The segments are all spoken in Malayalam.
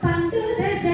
放歌的节。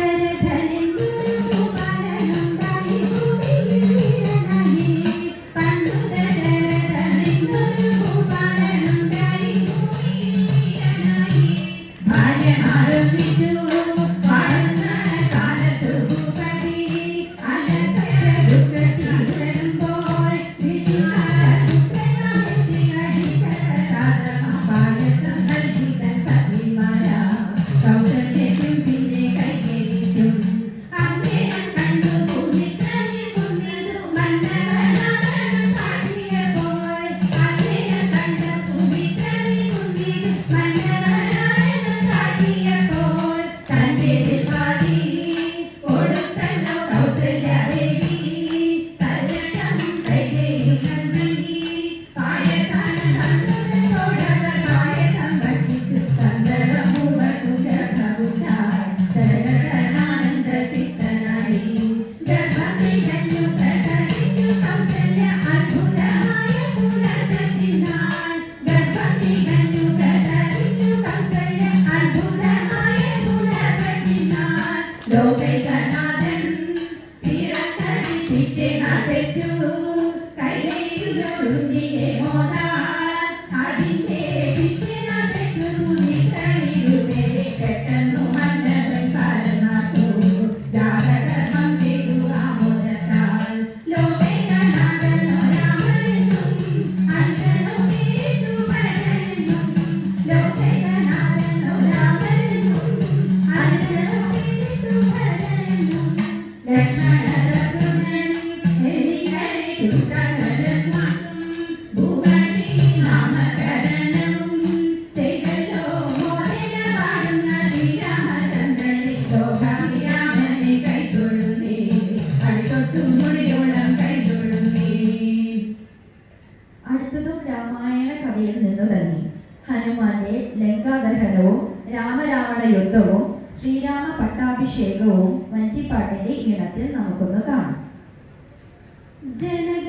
അടുത്തതും രാമായണ കഥയിൽ നിന്ന് തന്നെ ഹനുമാന്റെ ലങ്കാദഹനവും രാമരാവണ യുദ്ധവും ശ്രീരാമ പട്ടാഭിഷേകവും വഞ്ചിപ്പാട്ടിന്റെ ഇനത്തിൽ നമുക്കൊന്ന് കാണാം. ജനക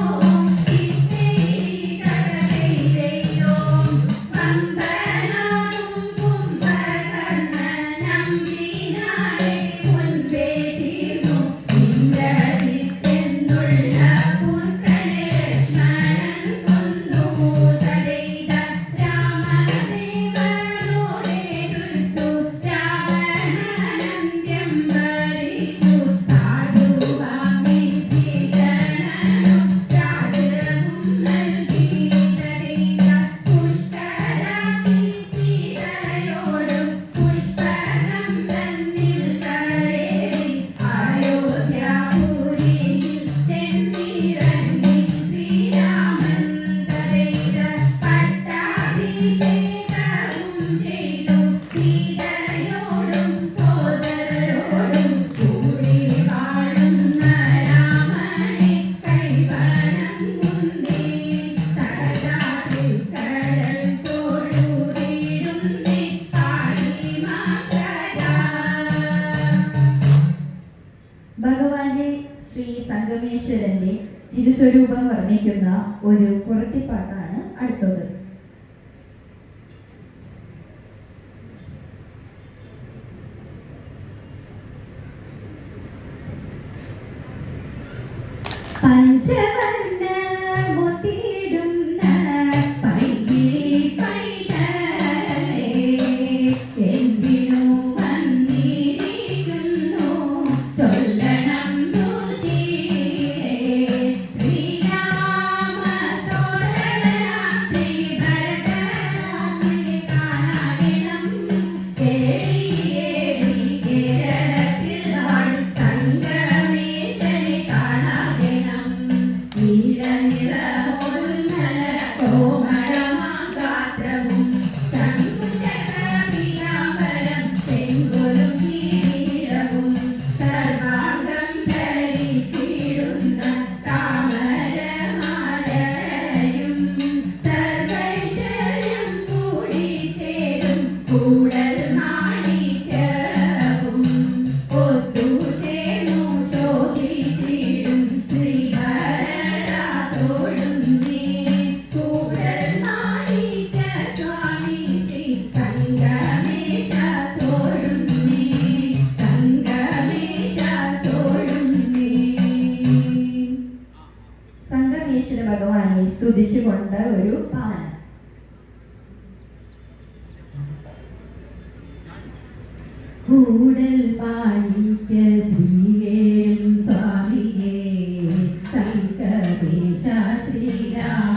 know. ഭഗവാന്റെ ശ്രീ സംഗമേശ്വരന്റെ തിരുസ്വരൂപം വർണിക്കുന്ന ഒരു കുറത്തിപ്പാട്ടാണ് അടുത്തത്. പഞ്ചവന്ന ബുദ്ധി സംഗമേശ്വര ഒരു പാന കൂടൽ പാലിക്ക ശ്രീയേം സ്വാമിയേ ശ്രീരാമ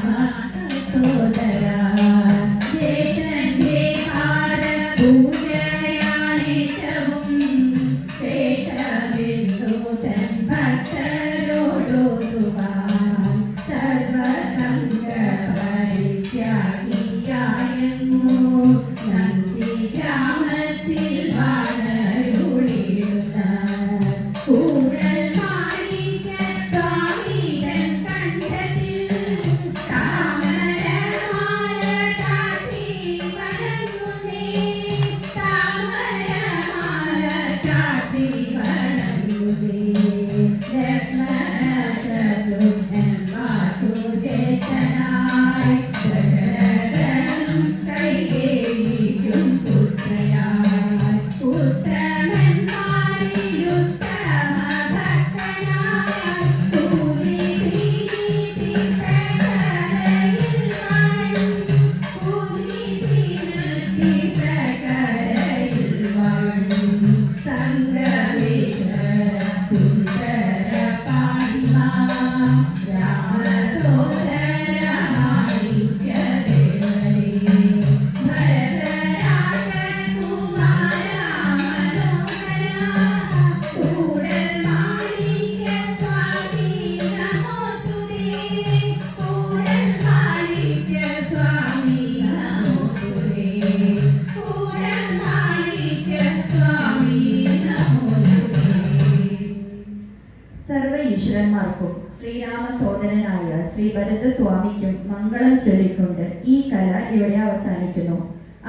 സോദരനായ ശ്രീ ഭരതസ്വാമിക്കും മംഗളം ചൊല്ലിക്കൊണ്ട് ഈ കല ഇവിടെ അവസാനിക്കുന്നു.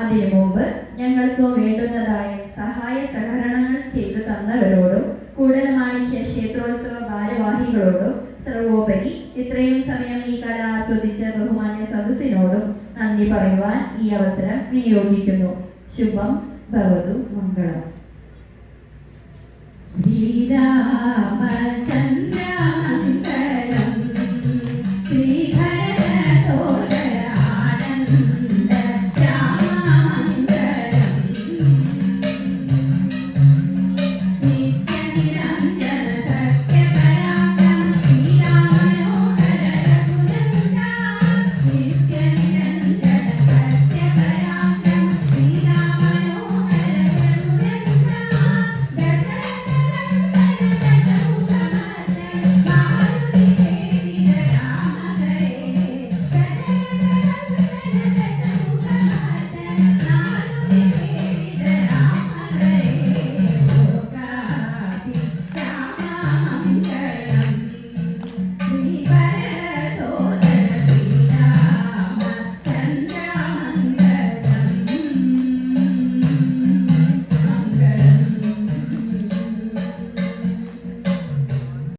അതിനു മുമ്പ് ഞങ്ങൾക്ക് വേണ്ടുന്നതായ സഹായ സഹകരണങ്ങൾ ചെയ്തു തന്നവരോടും കൂടൽമാണിക്യ ക്ഷേത്രോത്സവ ഭാരവാഹികളോടും സർവോപരി ഇത്രയും സമയം ഈ കല ആസ്വദിച്ച ബഹുമാന്യ സദസ്സിനോടും നന്ദി പറയുവാൻ ഈ അവസരം വിനിയോഗിക്കുന്നു. ശുഭം ഭവതു മംഗളം. ശ്രീരാമചന്ദ്ര